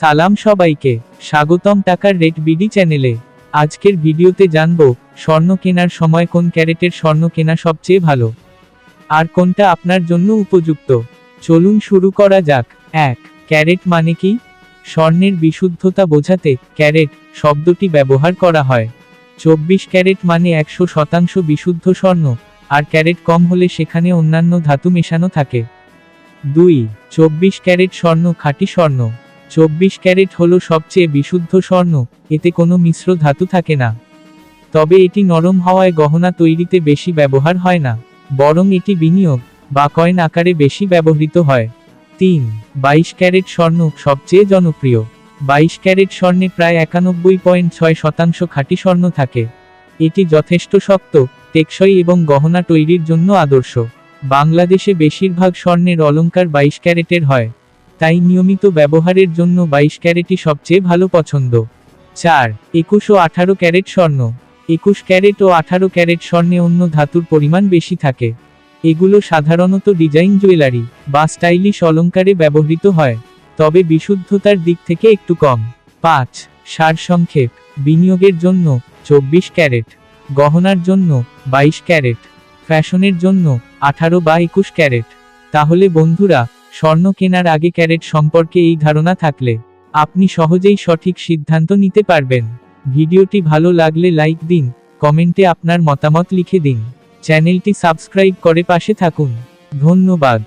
সালাম সবাইকে, স্বাগতম টাকার রেট বিডি চ্যানেলে। আজকের ভিডিওতে জানব, স্বর্ণ কেনার সময় কোন ক্যারেটের স্বর্ণ কেনা সবচেয়ে ভালো? আর কোনটা আপনার জন্য উপযুক্ত? চলুন শুরু করা যাক। এক, ক্যারেট মানে কি? স্বর্ণের বিশুদ্ধতা বোঝাতে ক্যারেট শব্দটি ব্যবহার করা হয়। চব্বিশ ক্যারেট মানে একশো শতাংশ বিশুদ্ধ স্বর্ণ, আর ক্যারেট কম হলে সেখানে অন্যান্য ধাতু মেশানো থাকে। দুই, চব্বিশ ক্যারেট স্বর্ণ খাঁটি স্বর্ণ। চব্বিশ ক্যারেট হলো সবচেয়ে বিশুদ্ধ স্বর্ণ, এতে কোনো মিশ্র ধাতু থাকে না। তবে এটি নরম হওয়ায় গহনা তৈরিতে বেশি ব্যবহার হয় না, বরং এটি বিনিয়োগ, বা কয়েন আকারে বেশি ব্যবহৃত হয়। তিন, বাইশ ক্যারেট স্বর্ণ সবচেয়ে জনপ্রিয়। বাইশ ক্যারেট স্বর্ণে প্রায় একানব্বই পয়েন্ট ছয় শতাংশ খাঁটি স্বর্ণ থাকে। এটি যথেষ্ট শক্ত, টেকসই এবং গহনা তৈরির জন্য আদর্শ। বাংলাদেশে বেশিরভাগ স্বর্ণের অলঙ্কার বাইশ ক্যারেটের হয়। তাই নিয়মিত ব্যবহারের জন্য বাইশ ক্যারেটই সবচেয়ে ভালো পছন্দ। চার, একুশ ও আঠারো ক্যারেট স্বর্ণ। একুশ ক্যারেট ও আঠারো ক্যারেট স্বর্ণে অন্য ধাতুর পরিমাণ বেশি থাকে। এগুলো সাধারণত ডিজাইন জুয়েলারি বা স্টাইলিশ অলংকারে ব্যবহৃত হয়, তবে বিশুদ্ধতার দিক থেকে একটু কম। পাঁচ সারসংক্ষেপ বিনিয়োগের জন্য চব্বিশ ক্যারেট। গহনার জন্য বাইশ ক্যারেট। ফ্যাশনের জন্য আঠারো বা একুশ ক্যারেট। তাহলে বন্ধুরা স্বর্ণ কেনার আগে ক্যারেট সম্পর্কে এই ধারণা থাকলে আপনি সহজেই সঠিক সিদ্ধান্ত নিতে পারবেন। ভিডিওটি ভালো লাগলে লাইক দিন, কমেন্টে আপনার মতামত লিখে দিন। চ্যানেলটি সাবস্ক্রাইব করে পাশে থাকুন। ধন্যবাদ।